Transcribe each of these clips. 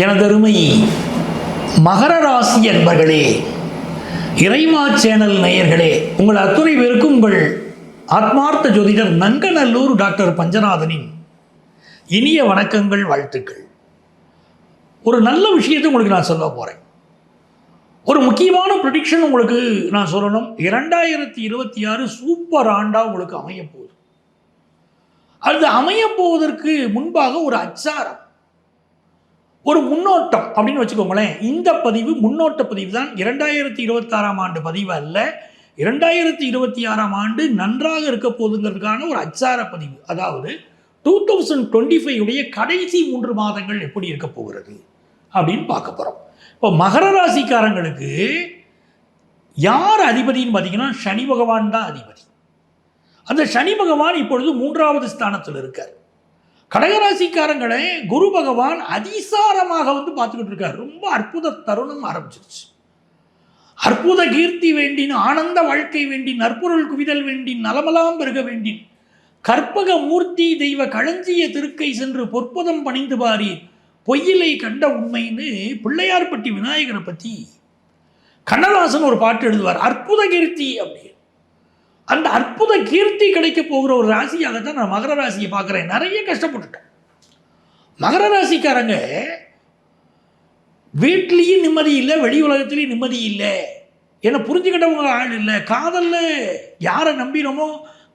எனதருமை மகர ராசி அன்பர்களே இறைவா சேனல் நேயர்களே உங்கள் அத்துணை பேருக்கும் உங்கள் ஆத்மார்த்த ஜோதிடர் நங்கநல்லூர் டாக்டர் பஞ்சநாதனின் இனிய வணக்கங்கள் வாழ்த்துக்கள். ஒரு நல்ல விஷயத்தை உங்களுக்கு நான் சொல்ல போகிறேன் ஒரு முக்கியமான ப்ரொடிக்ஷன் உங்களுக்கு நான் சொல்லணும். இரண்டாயிரத்தி இருபத்தி ஆறு சூப்பர் ஆண்டாக உங்களுக்கு அமையப்போகுது அது அமையப்போவதற்கு முன்பாக ஒரு அச்சாரம். ஒரு முன்னோட்டம் அப்படின்னு வச்சுக்கோங்களேன். இந்த பதிவு முன்னோட்ட பதிவு தான் இரண்டாயிரத்தி இருபத்தாறாம் ஆண்டு பதிவு அல்ல. இரண்டாயிரத்தி இருபத்தி ஆறாம் ஆண்டு நன்றாக இருக்க போதுங்கிறதுக்கான ஒரு அச்சார பதிவு. அதாவது டூ தௌசண்ட் டுவெண்ட்டி ஃபைவ் உடைய கடைசி மூன்று மாதங்கள் எப்படி இருக்க போகிறது அப்படின்னு பார்க்க போகிறோம் இப்போ மகர ராசிக்காரங்களுக்கு யார் அதிபதின்னு பார்த்தீங்கன்னா சனி பகவான் தான் அதிபதி. அந்த சனி பகவான் இப்பொழுது மூன்றாவது ஸ்தானத்தில் இருக்கார். கடகராசிக்காரங்களை குரு பகவான் அதிசாரமாக வந்து பார்த்துக்கிட்டு இருக்கார். ரொம்ப அற்புத தருணம் ஆரம்பிச்சிருச்சு. அற்புத கீர்த்தி வேண்டின் ஆனந்த வாழ்க்கை வேண்டின் நற்பொருள் குவிதல் வேண்டின் நலமலாம் பெருக வேண்டின் கற்பக மூர்த்தி தெய்வ களஞ்சிய திருக்கை சென்று பொற்பதம் பணிந்து பாரி பொய்யிலை கண்ட உண்மைன்னு பிள்ளையார்பட்டி விநாயகரை பற்றி கண்ணதாசன் ஒரு பாட்டு எழுதுவார். அற்புத கீர்த்தி அப்படின்னு. அந்த அற்புத கீர்த்தி கிடைக்க போகிற ஒரு ராசியாக தான் நான் மகர ராசியை பார்க்குறேன். நிறைய கஷ்டப்பட்டுட்டேன். மகர ராசிக்காரங்க வீட்லேயும் நிம்மதி இல்லை வெளி உலகத்துலேயும் நிம்மதி இல்லை. என்னை புரிஞ்சுக்கிட்டவங்க ஆள் இல்லை. காதலில் யாரை நம்பினோமோ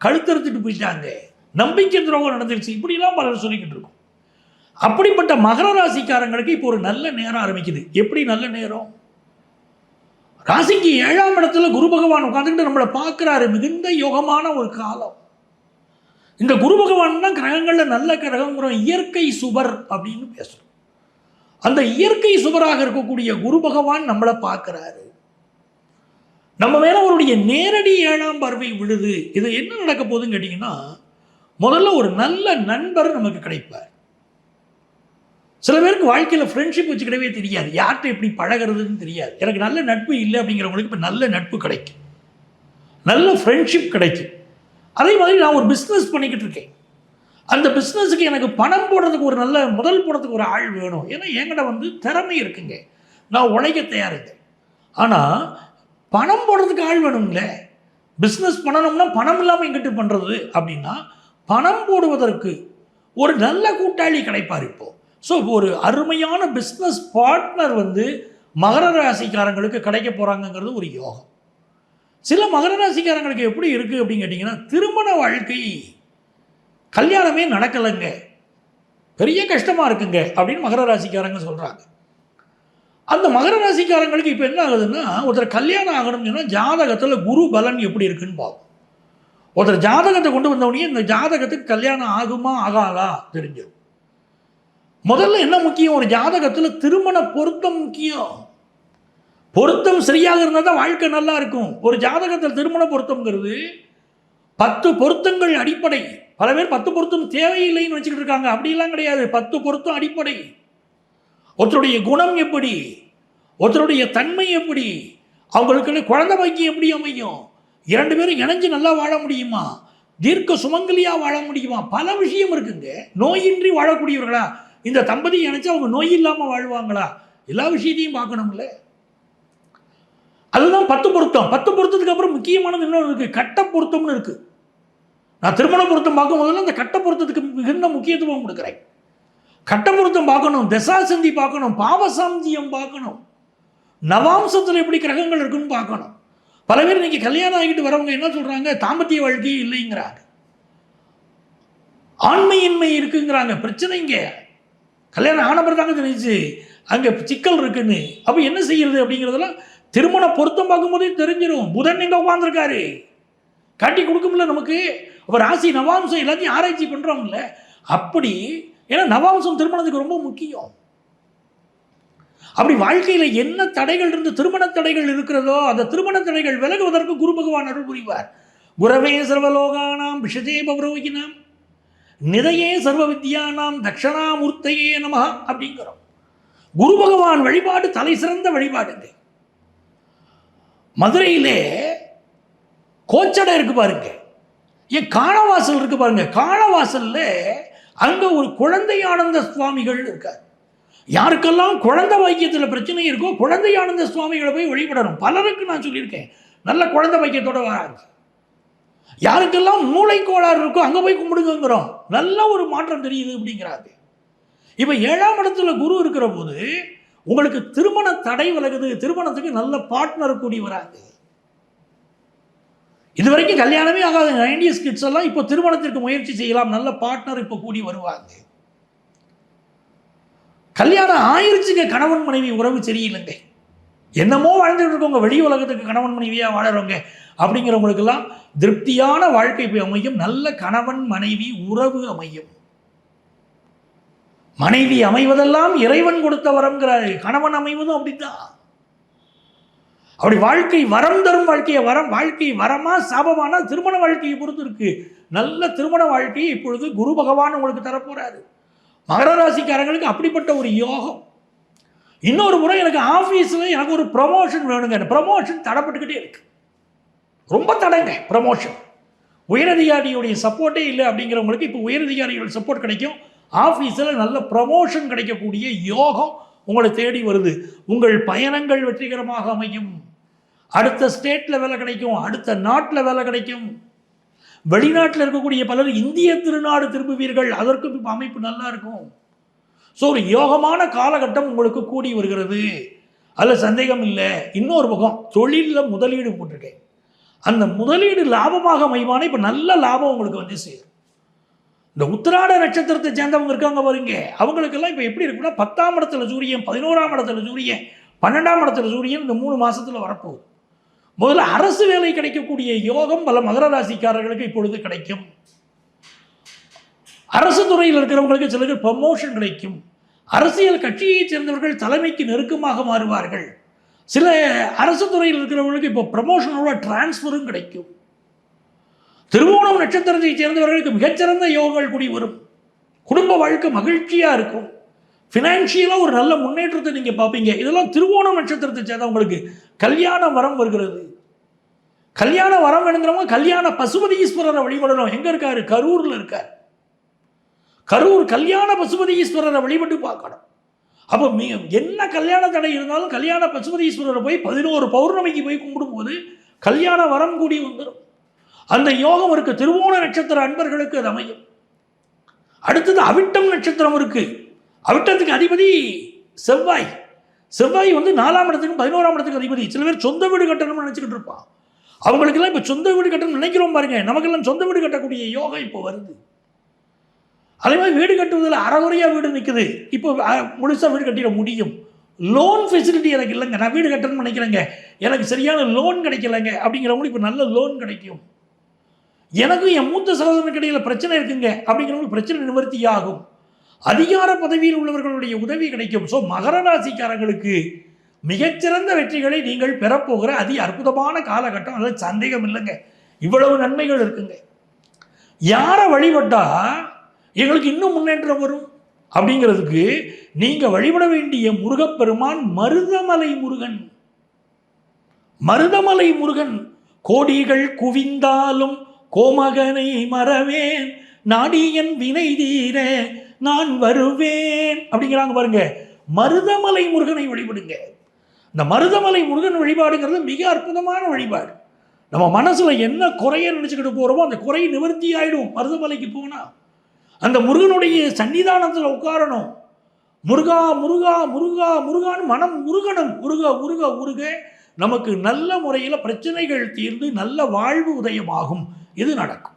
கழுத்தறுத்துட்டு போயிட்டாங்க. நம்பிக்கை துரோகம் நடந்துருச்சு. இப்படிலாம் பலர் சொல்லிக்கிட்டு இருக்கோம். அப்படிப்பட்ட மகர ராசிக்காரங்களுக்கு இப்போ ஒரு நல்ல நேரம் ஆரம்பிக்குது. எப்படி நல்ல நேரம்? ராசிக்கு ஏழாம் இடத்துல குரு பகவான் உட்காந்துக்கிட்டு நம்மளை பார்க்குறாரு. மிகுந்த யோகமான ஒரு காலம். இந்த குரு பகவான் தான் கிரகங்களில் நல்ல கிரகங்கிறோம் இயற்கை சுபர் அப்படின்னு பேசுகிறோம் அந்த இயற்கை சுபராக இருக்கக்கூடிய குரு பகவான் நம்மளை பார்க்குறாரு. நம்ம மேலே அவருடைய நேரடி ஏழாம் பார்வை விழுது. இது என்ன நடக்க போகுதுன்னு கேட்டிங்கன்னா முதல்ல ஒரு நல்ல நண்பர் நமக்கு கிடைப்பார். சில பேருக்கு வாழ்க்கையில் ஃப்ரெண்ட்ஷிப் வச்சுக்கிடவே தெரியாது. யார்கிட்ட எப்படி பழகிறதுன்னு தெரியாது. எனக்கு நல்ல நட்பு இல்லை அப்படிங்கிறவங்களுக்கு இப்போ நல்ல நட்பு கிடைக்கும். நல்ல ஃப்ரெண்ட்ஷிப் கிடைக்கும். அதே மாதிரி நான் ஒரு பிஸ்னஸ் பண்ணிக்கிட்டு இருக்கேன். அந்த பிஸ்னஸுக்கு எனக்கு பணம் போடுறதுக்கு ஒரு நல்ல முதல் போடுறதுக்கு ஒரு ஆள் வேணும். ஏன்னா என்கிட்ட வந்து திறமை இருக்குங்க. நான் உழைக்க தயாருங்க ஆனால் பணம் போடுறதுக்கு ஆள் வேணுங்களே பிஸ்னஸ் பண்ணணும்னா பணம் இல்லாமல் எங்கிட்ட பண்ணுறது அப்படின்னா பணம் போடுவதற்கு ஒரு நல்ல கூட்டாளி கிடைப்பார் இப்போது ஸோ ஒரு அருமையான பிஸ்னஸ் பார்ட்னர் வந்து மகர ராசிக்காரங்களுக்கு கிடைக்க போகிறாங்கங்கிறது ஒரு யோகம். சில மகர ராசிக்காரங்களுக்கு எப்படி இருக்குது அப்படின்னு கேட்டிங்கன்னா திருமண வாழ்க்கை கல்யாணமே நடக்கலைங்க. பெரிய கஷ்டமாக இருக்குங்க அப்படின்னு மகர ராசிக்காரங்க சொல்கிறாங்க அந்த மகர ராசிக்காரங்களுக்கு இப்போ என்ன ஆகுதுன்னா ஒருத்தர் கல்யாணம் ஆகணும்னு சொன்னால் ஜாதகத்தில் குரு பலன் எப்படி இருக்குன்னு பார்ப்போம். ஒருத்தர் ஜாதகத்தை கொண்டு வந்தவொடனே இந்த ஜாதகத்துக்கு கல்யாணம் ஆகுமா ஆகாதா தெரிஞ்சிடும் முதல்ல என்ன முக்கியம்? ஒரு ஜாதகத்தில் திருமண பொருத்தம் முக்கியம். பொருத்தம் சரியாக இருந்தால் தான் வாழ்க்கை நல்லா இருக்கும். ஒரு ஜாதகத்தில் திருமண பொருத்தம்ங்கிறது பத்து பொருத்தங்கள் அடிப்படை. பல பேர் பத்து பொருத்தம் தேவையில்லைன்னு வச்சுக்கிட்டு இருக்காங்க. அப்படிலாம் கிடையாது. பத்து பொருத்தம் அடிப்படை. ஒருத்தருடைய குணம் எப்படி? ஒருத்தருடைய தன்மை எப்படி? அவங்களுக்கு குழந்தை பாக்கியம் எப்படி அமையும்? இரண்டு பேரும் இணைஞ்சு நல்லா வாழ முடியுமா? தீர்க்க சுமங்கலியாக வாழ முடியுமா? பல விஷயம் இருக்குங்க. நோயின்றி வாழக்கூடியவர்களா? இந்த தம்பதி நினச்சி அவங்க நோய் இல்லாமல் வாழ்வாங்களா? எல்லா விஷயத்தையும் பார்க்கணும்ல. அதுதான் பத்து பொருத்தம். பத்து பொருத்தத்துக்கு அப்புறம் முக்கியமானது இன்னொன்று இருக்குது கட்ட பொருத்தம்னு இருக்குது நான் திருமண பொருத்தம் பார்க்கும் போதெல்லாம் அந்த கட்ட பொருத்தத்துக்கு மிகுந்த முக்கியத்துவம் கொடுக்குறேன். கட்ட பொருத்தம் பார்க்கணும் தசாசந்தி பார்க்கணும் பாவசாந்தியம் பார்க்கணும். நவாம்சத்தில் எப்படி கிரகங்கள் இருக்குன்னு பார்க்கணும். பல பேர் இன்னைக்கு கல்யாணம் ஆகிட்டு வரவங்க என்ன சொல்கிறாங்க தாம்பத்திய வாழ்க்கையே இல்லைங்கிறாங்க. ஆண்மையின்மை இருக்குங்கிறாங்க. பிரச்சனைங்க கல்யாணம் ஆன பிறகு தாங்க தெரிஞ்சு அங்கே சிக்கல் இருக்குன்னு. அப்போ என்ன செய்கிறது அப்படிங்கிறதெல்லாம் திருமண பொருத்தம் பார்க்கும்போதே தெரிஞ்சிடும் புதன் எங்கே உட்காந்துருக்காரு காட்டி கொடுக்கும்ல நமக்கு. அப்போ ராசி நவாம்சம் எல்லாத்தையும் ஆராய்ச்சி பண்ணுறோம்ல அப்படி ஏன்னா நவாம்சம் திருமணத்துக்கு ரொம்ப முக்கியம். அப்படி வாழ்க்கையில் என்ன தடைகள் இருந்து திருமண தடைகள் இருக்கிறதோ அந்த திருமண தடைகள் விலகுவதற்கு குரு பகவான் அருள் புரிவார். குரவே சர்வலோகானாம் விஷதே பௌரோகினாம் நிதையே சர்வ வித்யானாம் தட்சணாமூர்த்தையே நம அப்படிங்கிறோம். குரு பகவான் வழிபாடு தலை சிறந்த வழிபாடுங்க மதுரையிலே கோச்சடை இருக்கு பாருங்க. ஏன் காணவாசல் இருக்கு பாருங்க. காணவாசல்ல அங்க ஒரு குழந்தை ஆனந்த சுவாமிகள் இருக்கார். யாருக்கெல்லாம் குழந்தை வைக்கியத்தில் பிரச்சனை இருக்கோ குழந்தை ஆனந்த சுவாமிகளை போய் வழிபடணும். பலருக்கு நான் சொல்லியிருக்கேன். நல்ல குழந்தை வாக்கியத்தோட வராங்க யாருக்கெல்லாம் மூளை கோளாறு இருக்கோ அங்கே போய் கும்பிடுங்கிறோம் நல்ல ஒரு மாற்றம் தெரியுது அப்படிங்கிறாங்க. இப்போ ஏழாம் இடத்துல குரு இருக்கிற போது உங்களுக்கு திருமண தடை விலகுது திருமணத்துக்கு நல்ல பார்ட்னர் கூடி வராங்க. இது வரைக்கும் கல்யாணமே ஆகாத. நைன்டிஸ் கிட்ஸ் எல்லாம் இப்போ திருமணத்திற்கு முயற்சி செய்யலாம். நல்ல பார்ட்னர் இப்போ கூடி வருவாங்க. கல்யாணம் ஆயிருச்சுங்க கணவன் மனைவி உறவு சரியில்லைங்க. என்னமோ வாழ்ந்துட்டு இருக்கவங்க வெளி உலகத்துக்கு கணவன் மனைவியாக வாழறவங்க அப்படிங்கிறவங்களுக்கெல்லாம் திருப்தியான வாழ்க்கை போய் அமையும். நல்ல கணவன் மனைவி உறவு அமையும். மனைவி அமைவதெல்லாம் இறைவன் கொடுத்த வரம்ங்கிறாரு. கணவன் அமைவதும் அப்படித்தான். அப்படி வாழ்க்கை வரம் தரும் வாழ்க்கையை வரம் வாழ்க்கை வரமா சாபமானா திருமண வாழ்க்கையை பொறுத்து இருக்கு. நல்ல திருமண வாழ்க்கையை இப்பொழுது குரு பகவான் உங்களுக்கு தரப்போறாரு. மகர ராசிக்காரங்களுக்கு அப்படிப்பட்ட ஒரு யோகம். இன்னொரு முறை எனக்கு ஆஃபீஸில் எனக்கு ஒரு ப்ரமோஷன் வேணுங்க. ப்ரமோஷன் தடப்பட்டுக்கிட்டே இருக்கு. ரொம்ப தடைங்க ப்ரமோஷன் உயரதிகாரியுடைய சப்போர்ட்டே இல்லை அப்படிங்கிறவங்களுக்கு இப்போ உயரதிகாரிகள் சப்போர்ட் கிடைக்கும். ஆஃபீஸில் நல்ல ப்ரமோஷன் கிடைக்கக்கூடிய யோகம் உங்களை தேடி வருது. உங்கள் பயணங்கள் வெற்றிகரமாக அமையும். அடுத்த ஸ்டேட்டில் வேலை கிடைக்கும் அடுத்த நாட்டில் வேலை கிடைக்கும். வெளிநாட்டில் இருக்கக்கூடிய பலர் இந்திய திருநாடு திரும்புவீர்கள். அதற்கும் இப்போ அமைப்பு நல்லா இருக்கும். ஸோ ஒரு யோகமான காலகட்டம் உங்களுக்கு கூடி வருகிறது. அதில் சந்தேகம் இல்லை. இன்னொரு பக்கம் தொழிலில் முதலீடு போட்டிருக்கேன். அந்த முதலீடு லாபமாக அமைவான இப்போ நல்ல லாபம் உங்களுக்கு வந்து சேரும். இந்த உத்திராட நட்சத்திரத்தை சேர்ந்தவங்க இருக்காங்க பாருங்க. அவங்களுக்கெல்லாம் இப்போ எப்படி இருக்குன்னா பத்தாம் இடத்துல சூரியன் பதினோராம் இடத்துல சூரியன் பன்னெண்டாம் இடத்துல சூரியன் இந்த மூணு மாதத்தில் வரப்போகுது. முதல்ல அரசு வேலை கிடைக்கக்கூடிய யோகம் பல மகர ராசிக்காரர்களுக்கு இப்பொழுது கிடைக்கும். அரசு துறையில் இருக்கிறவங்களுக்கு சிலருக்கு ப்ரமோஷன் கிடைக்கும். அரசியல் கட்சியைச் சேர்ந்தவர்கள் தலைமைக்கு நெருக்கமாக மாறுவார்கள். சில அரசு துறையில் இருக்கிறவங்களுக்கு இப்போ ப்ரமோஷனோட டிரான்ஸ்ஃபரும் கிடைக்கும். திருவோணம் நட்சத்திரத்தை சேர்ந்தவர்களுக்கு மிகச்சிறந்த யோகங்கள் கூடி வரும். குடும்ப வாழ்க்கை மகிழ்ச்சியாக இருக்கும். ஃபினான்ஷியலாக ஒரு நல்ல முன்னேற்றத்தை நீங்கள் பார்ப்பீங்க. இதெல்லாம் திருவோணம் நட்சத்திரத்தை சேர்ந்தவங்களுக்கு கல்யாண வரம் வருகிறது. கல்யாண வரம் வேணுங்கிறவங்க கல்யாண பசுபதி ஈஸ்வரரை வழிபடணும். எங்கே இருக்காரு? கரூரில் இருக்கார். கரூர் கல்யாண பசுபதி ஈஸ்வரரை வழிபட்டு பார்க்கணும். அப்போ மீ என்ன கல்யாண தடை இருந்தாலும் கல்யாண பசுபதீஸ்வரரை போய் பதினோரு பௌர்ணமிக்கு போய் கும்பிடும்போது கல்யாண வரம் கூடி வந்துடும் அந்த யோகம் இருக்கு. திருவோண நட்சத்திர அன்பர்களுக்கு அது அமையும். அடுத்தது அவிட்டம் நட்சத்திரம் இருக்கு. அவிட்டத்துக்கு அதிபதி செவ்வாய். செவ்வாய் வந்து நாலாம் இடத்துக்கு பதினோராம் இடத்துக்கு அதிபதி. சில பேர் சொந்த வீடு கட்டணும்னு நினச்சிக்கிட்டு இருப்பான் அவங்களுக்கெல்லாம் இப்போ சொந்த வீடு கட்டணும்னு நினைக்கிறோம் பாருங்க. நமக்கெல்லாம் சொந்த வீடு கட்டக்கூடிய யோகம் இப்போ வருது. அதே மாதிரி வீடு கட்டுவதில் அறகுறையாக வீடு நிற்குது இப்போ முழுசாக வீடு கட்டிட முடியும். லோன் ஃபெசிலிட்டி எனக்கு இல்லைங்க. நான் வீடு கட்டணும்னு நினைக்கிறேங்க. எனக்கு சரியான லோன் கிடைக்கலங்க. அப்படிங்கிறவங்களுக்கு இப்போ நல்ல லோன் கிடைக்கும். எனக்கும் என் மூத்த சகோதரனுக்கு இடையில் பிரச்சனை இருக்குங்க. அப்படிங்கிறவங்களுக்கு பிரச்சனை நிவர்த்தி ஆகும். அதிகார பதவியில் உள்ளவர்களுடைய உதவி கிடைக்கும். ஸோ மகர ராசிக்காரங்களுக்கு மிகச்சிறந்த வெற்றிகளை நீங்கள் பெறப்போகிற அதி அற்புதமான காலகட்டம். அதில் சந்தேகம் இல்லைங்க. இவ்வளவு நன்மைகள் இருக்குங்க. யாரை வழிபட்டால் எங்களுக்கு இன்னும் முன்னேற்றம் வரும். அப்படிங்கிறதுக்கு நீங்கள் வழிபட வேண்டிய முருகப்பெருமான் மருதமலை முருகன். மருதமலை முருகன். கோடிகள் குவிந்தாலும் கோமகனை மறவேன். நாடியன் வினை தீர நான் வருவேன். அப்படிங்கிறாங்க பாருங்க. மருதமலை முருகனை வழிபடுங்க. இந்த மருதமலை முருகன் வழிபாடுங்கிறது மிக அற்புதமான வழிபாடு. நம்ம மனசில் என்ன குறைய நினச்சிக்கிட்டு போகிறோமோ அந்த குறை நிவர்த்தி ஆகிடும் மருதமலைக்கு போனால் அந்த முருகனுடைய சன்னிதானத்தில் உட்காரணும். முருகா முருகா முருகா முருகான்னு மனம் உருகணும். உருக உருக உருக நமக்கு நல்ல முறையில் பிரச்சனைகள் தீர்ந்து நல்ல வாழ்வு உதயமாகும். இது நடக்கும்.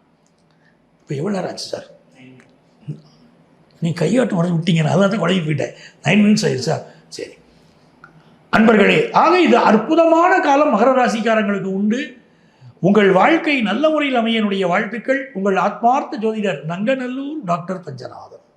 இப்போ எவ்வளோ நேரம் ஆச்சு சார்? நீ கையாட்டம் உடனே விட்டீங்க நான் அதான் குழம்பி போயிட்டேன். நைன் மினிட்ஸ் ஆயிடுச்சு சார். சரி. அன்பர்களே ஆக இது அற்புதமான காலம் மகர ராசிக்காரங்களுக்கு உண்டு. உங்கள் வாழ்க்கை நல்ல முறையில் அமையனுடைய வாழ்த்துக்கள். உங்கள் ஆத்மார்த்த ஜோதிடர் நங்கநல்லூர் டாக்டர் தஞ்சநாதன்.